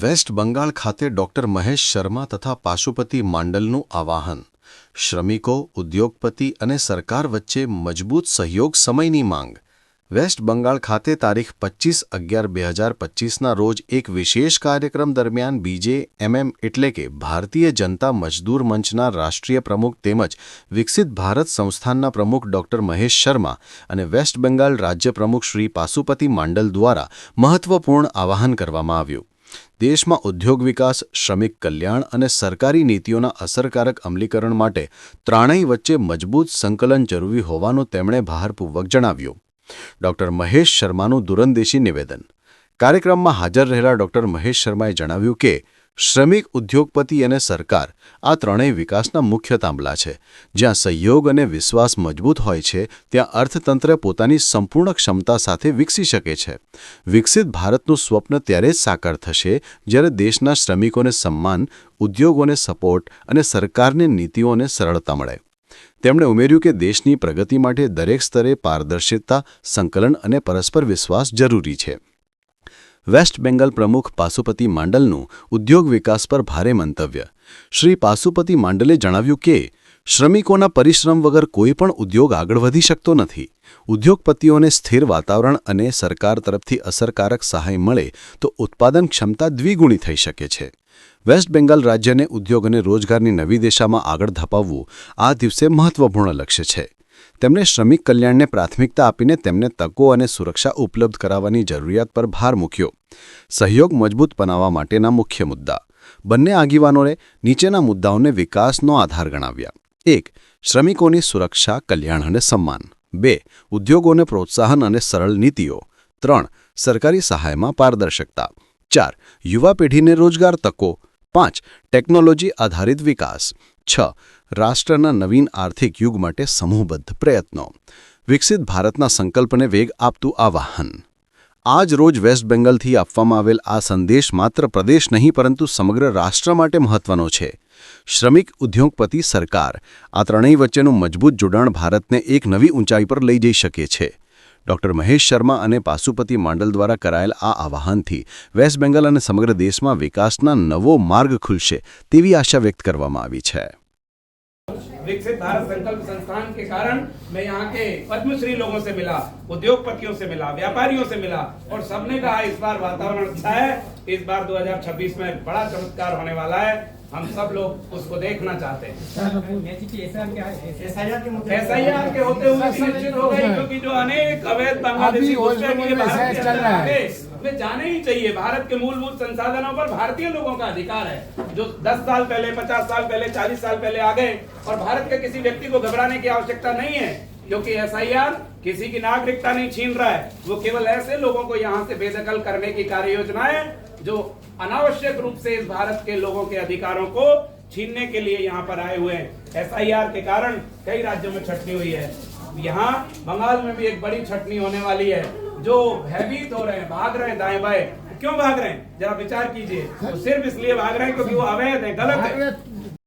Waste Bengal ખાતે doctor Mahesh Sharma તથા પાશુપતિ માંડલનું આવાહન. શ્રમિકો, ઉદ્યોગપતિ અને સરકાર વચ્ચે મજબૂત સહયોગ સમયની માંગ. વેસ્ટ બંગાળ ખાતે તારીખ પચીસ અગિયાર બે હજાર પચીસના રોજ એક વિશેષ કાર્યક્રમ દરમિયાન બીજે એમએમ એટલે કે ભારતીય જનતા મજદૂર મંચના રાષ્ટ્રીય પ્રમુખ તેમજ વિકસિત ભારત સંસ્થાનના પ્રમુખ ડોક્ટર મહેશ શર્મા અને વેસ્ટ બંગાળ રાજ્ય પ્રમુખ શ્રી પાસુપતિ માંડલ દ્વારા મહત્વપૂર્ણ આવાહન કરવામાં આવ્યું. દેશમાં ઉદ્યોગ વિકાસ, શ્રમિક કલ્યાણ અને સરકારી નીતિઓના અસરકારક અમલીકરણ માટે ત્રણેય વચ્ચે મજબૂત સંકલન જરૂરી હોવાનું તેમણે ભારપૂર્વક જણાવ્યું. ડોક્ટર મહેશ શર્માનું દૂરંદેશી નિવેદન. કાર્યક્રમમાં હાજર રહેલા ડોક્ટર મહેશ શર્માએ જણાવ્યું કે શ્રમિક ઉદ્યોગપતિ અને સરકાર આ ત્રણેય વિકાસના મુખ્ય તાંબલા છે. જ્યાં સહયોગ અને વિશ્વાસ મજબૂત હોય છે, ત્યાં અર્થતંત્ર પોતાની સંપૂર્ણ ક્ષમતા સાથે વિકસી શકે છે. વિકસિત ભારતનું સ્વપ્ન ત્યારે જ સાકાર થશે, જ્યારે દેશના શ્રમિકોને સન્માન, ઉદ્યોગોને સપોર્ટ અને સરકારની નીતિઓને સરળતા મળે. તેમણે ઉમેર્યું કે દેશની પ્રગતિ માટે દરેક સ્તરે પારદર્શિતા, સંકલન અને પરસ્પર વિશ્વાસ જરૂરી છે. વેસ્ટ બેંગલ પ્રમુખ પાસુપતિ માંડલનું ઉદ્યોગ વિકાસ પર ભારે મંતવ્ય. શ્રી પાસુપતિ માંડલે જણાવ્યું કે, શ્રમિકોના પરિશ્રમ વગર કોઈ પણ ઉદ્યોગ આગળ વધી શકતો નથી. ઉદ્યોગપતિઓને સ્થિર વાતાવરણ અને સરકાર તરફથી અસરકારક સહાય મળે તો ઉત્પાદન ક્ષમતા દ્વિગુણી થઈ શકે છે. વેસ્ટ બેંગાલ રાજ્યને ઉદ્યોગ અને રોજગારની નવી દિશામાં આગળ ધપાવવું આ દિવસે મહત્વપૂર્ણ લક્ષ્ય છે. તેમણે શ્રમિક કલ્યાણને પ્રાથમિકતા આપીને તેમને તકો અને સુરક્ષા ઉપલબ્ધ કરાવવાની જરૂરિયાત પર ભાર મૂક્યો. સહયોગ મજબૂત બનાવવા માટેના મુખ્ય મુદ્દા. બંને આગેવાનોએ નીચેના મુદ્દાઓને વિકાસનો આધાર ગણાવ્યા. એક, શ્રમિકોની સુરક્ષા, કલ્યાણ અને સન્માન. બે, ઉદ્યોગોને પ્રોત્સાહન અને સરળ નીતિઓ. ત્રણ, સરકારી સહાયમાં પારદર્શકતા. ચાર, યુવા પેઢીને રોજગાર તકો. પાંચ, ટેકનોલોજી આધારિત વિકાસ. છ, રાષ્ટ્રના નવીન આર્થિક યુગ માટે સમૂહબદ્ધ પ્રયત્નો. વિકસિત ભારતના સંકલ્પને વેગ આપતું આવાહન આજ રોજ વેસ્ટ બેંગલથી આપવામાં આવેલ આ સંદેશ માત્ર પ્રદેશ નહીં, પરંતુ સમગ્ર રાષ્ટ્ર માટે મહત્વનો છે. શ્રમિક ઉદ્યોગપતિ સરકાર, આ ત્રણેય વચ્ચેનું મજબૂત જોડાણ ભારતને એક નવી ઊંચાઈ પર લઈ જઈ શકે છે. ડોક્ટર મહેશ શર્મા અને પાસુપતિ માંડલ દ્વારા કરાયેલ આ આવાહનથી વેસ્ટ બેંગલ અને સમગ્ર દેશમાં વિકાસના નવો માર્ગ ખુલશે તેવી આશા વ્યક્ત કરવામાં આવી છે. विकसित भारत संकल्प संस्थान के कारण मैं यहाँ के पद्मश्री लोगों से मिला उद्योगपतियों से मिला व्यापारियों से मिला और सबने कहा इस बार वातावरण अच्छा है इस बार 2026 में बड़ा चमत्कार होने वाला है हम सब लोग उसको देखना चाहते हैं एस आई आर के होते हुए हो क्योंकि जो अनेक अवैध बांग्लादेशी चल रहा है। हमें जाने ही चाहिए। भारत के मूलभूत संसाधनों पर भारतीय लोगों का अधिकार है, जो 10 साल पहले 50 साल पहले 40 साल पहले आ गए और भारत के किसी व्यक्ति को घबराने की आवश्यकता नहीं है, क्योंकि एसआईआर किसी की नागरिकता नहीं छीन रहा है। वो केवल ऐसे लोगों को यहाँ से बेदखल करने की कार्य योजना है जो अनावश्यक रूप से इस भारत के लोगों के अधिकारों को छीनने के लिए यहाँ पर आए हुए हैं। एसआईआर के कारण कई राज्यों में छटनी हुई है। यहाँ बंगाल में भी एक बड़ी छटनी होने वाली है। जो भयभीत हो रहे हैं भाग रहे हैं दाएं बाएं क्यों भाग रहे हैं जरा विचार कीजिए वो सिर्फ इसलिए भाग रहे हैं क्योंकि वो अवैध है गलत है